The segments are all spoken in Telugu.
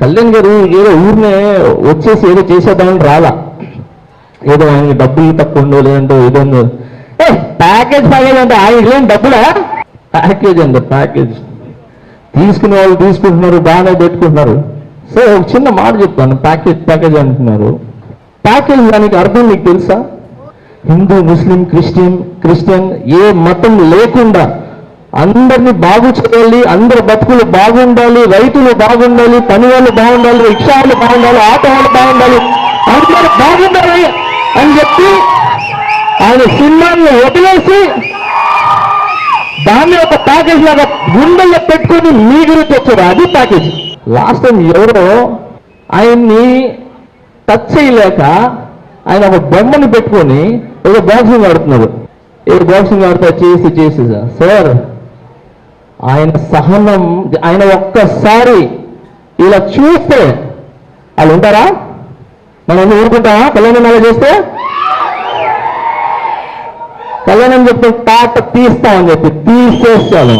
కళ్యాణ్ గారు ఏదో ఊరినే వచ్చేసి ఏదో చేసేద్దామని రాలా. ఏదో ఆయన డబ్బులు తక్కువ ఉండో లేదంటే ఏదో ఏ ప్యాకేజ్ ప్యాకేజ్ అంటే ఆయన ఏం డబ్బులా? ప్యాకేజ్ అండి ప్యాకేజ్ తీసుకునే వాళ్ళు తీసుకుంటున్నారు బాగానే పెట్టుకుంటున్నారు. సో ఒక చిన్న మాట చెప్తాను ప్యాకేజ్ ప్యాకేజ్ అంటున్నారు. ప్యాకేజ్ దానికి అర్థం మీకు తెలుసా? హిందూ ముస్లిం క్రిస్టియన్ క్రిస్టియన్ ఏ మతం లేకుండా అందరినీ బాగు చేయాలి అందరి బతుకులు బాగుండాలి రైతులు బాగుండాలి పని వాళ్ళు బాగుండాలి రిక్షా వాళ్ళు బాగుండాలి ఆటో వాళ్ళు బాగుండాలి అందరూ బాగుండాలి అని చెప్పి ఆయన సినిమాన్ని వదిలేసి దాన్ని ఒక ప్యాకేజ్ లాగా గుండెల్లో పెట్టుకొని మీ గురించి వచ్చారు అది ప్యాకేజ్ లాస్ట్ టైం ఎవరో ఆయన్ని టచ్ చేయలేక ఆయన ఒక బొమ్మని పెట్టుకొని ఏదో బాక్సింగ్ ఆడుతున్నారు ఏదో బాక్సింగ్ ఆడుతా చేసి చేసి సార్ ఆయన సహనం ఆయన ఒక్కసారి ఇలా చూస్తే వాళ్ళు ఉంటారా? మనం ఊరుకుంటామా కళ్యాణం అలా చేస్తే? కళ్యాణం చెప్తే తాట తీస్తామని చెప్పి తీసేస్తాను.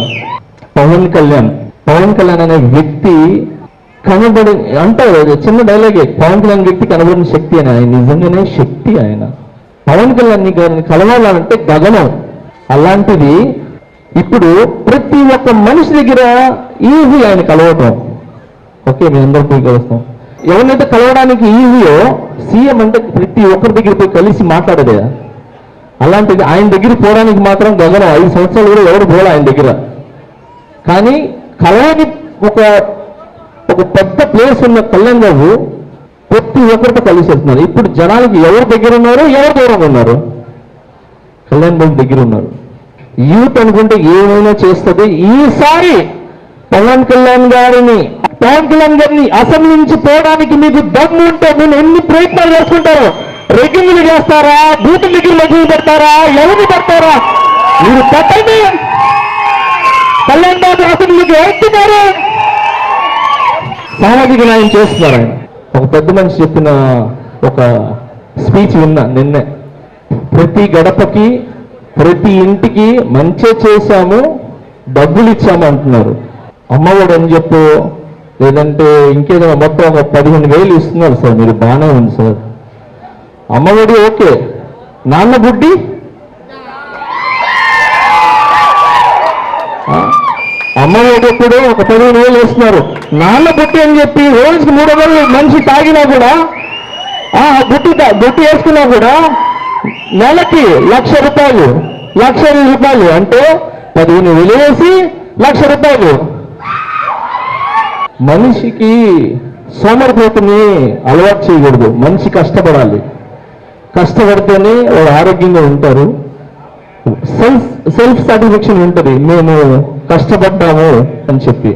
పవన్ కళ్యాణ్. పవన్ కళ్యాణ్ అనే వ్యక్తి కనబడి అంటారు చిన్న డైలాగే పవన్ కళ్యాణ్ వ్యక్తి కనబడిన శక్తి అని ఆయన నిజంగానే శక్తి ఆయన. పవన్ కళ్యాణ్ గారిని కలవాలంటే గగనం. అలాంటిది ఇప్పుడు ప్రతి ఒక్క మనిషి దగ్గర ఈజీ ఆయన కలవటం. ఓకే మీ అందరూ పోయి కలుస్తాం. ఎవరినైతే కలవడానికి ఈజీయో సీఎం అంటే ప్రతి ఒక్కరి దగ్గర పోయి కలిసి మాట్లాడదే. అలాంటిది ఆయన దగ్గరికి పోవడానికి మాత్రం గగనం ఐదు సంవత్సరాలు కూడా ఎవరు పోలే ఆయన దగ్గర. కానీ కళని ఒక ఒక పెద్ద ప్లేస్ ఉన్న కళ్యాణ్ బాబు ప్రతి ఒక్కరితో కలిసి వెళ్తున్నారు. ఇప్పుడు జనాలకి ఎవరు దగ్గర ఉన్నారు ఎవరు దూరంగా ఉన్నారు? కళ్యాణ్ బాబు దగ్గర ఉన్నారు. యూత్ అనుకుంటే ఏమైనా చేస్తుంది? ఈసారి పవన్ కళ్యాణ్ గారిని పవన్ కళ్యాణ్ గారిని అసెంబ్లీ నుంచి పోవడానికి మీకు దమ్ము ఉంటే నేను ఎన్ని ప్రయత్నాలు చేసుకుంటారు? రెగ్గింగ్లు చేస్తారా? బూత్ దగ్గర లగ్గులు పెడతారా? ఎవరు పెడతారా? మీరు పెట్టండి. కళ్యాణ్ బాబు అసెంబ్లీకి ఎత్తున్నారు సామాజిక న్యాయం చేస్తున్నారు ఆయన. ఒక పెద్ద మనిషి చెప్పిన ఒక స్పీచ్ విన్నా నిన్నే. ప్రతి గడపకి ప్రతి ఇంటికి మంచి చేశాము డబ్బులు ఇచ్చాము అంటున్నారు. అమ్మఒడు అని చెప్పు లేదంటే ఇంకేదో మొత్తం ఒక పదిహేను వేలు ఇస్తున్నారు సార్ మీరు బాగానే ఉంది సార్. అమ్మఒడి ఓకే. నాన్న బుడ్డి? అమ్మఒడి కూడా ఒక పదిహేను వేలు ఇస్తున్నారు నాన్న బుట్టి అని చెప్పి రోజుకి మూడు వేలు మనిషి తాగినా కూడా ఆ బుట్టి తా- బుట్టి వేసుకున్నా కూడా నెలకి లక్ష రూపాయలు లక్ష రూపాయలు అంటే పదిహేను వేలు వేసి లక్ష రూపాయలు. మనిషికి సోమరిపోతుని అలవాటు చేయకూడదు మనిషి కష్టపడాలి. కష్టపడితేనే వాడు ఆరోగ్యంగా ఉంటారు. సెల్ఫ్ సెల్ఫ్ సాటిస్ఫాక్షన్ ఉంటుంది మేము కష్టపడ్డాము అని చెప్పి.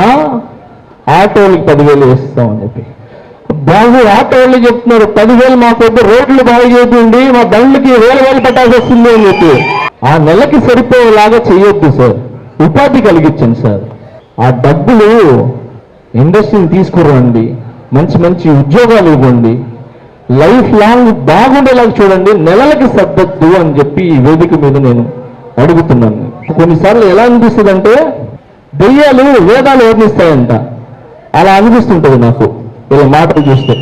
ఆటోలకు ఆటోలకి పదివేలు వేస్తామని చెప్పి. బాబు ఆటో వాళ్ళు చెప్తున్నారు. పదివేలు మాకు వద్దు రోడ్లు బాగు చేయండి మా బండ్లకి వేల వేలు పెట్టాల్సి వస్తుంది అని చెప్పి. ఆ నెలకి సరిపోయేలాగా చేయొద్దు సార్. ఉపాధి కలిగించండి సార్. ఆ డబ్బులు ఇండస్ట్రీని తీసుకురండి మంచి మంచి ఉద్యోగాలు ఇవ్వండి లైఫ్ లాంగ్ బాగుండేలాగా చూడండి నెలలకి సర్దద్దు అని చెప్పి ఈ వేదిక మీద నేను అడుగుతున్నాను. కొన్నిసార్లు ఎలా అనిపిస్తుంది అంటే దెయ్యాలు వేదాలు వర్ణిస్తాయంట. అలా అనిపిస్తుంటుంది నాకు. ఇలా మాటలు చూస్తే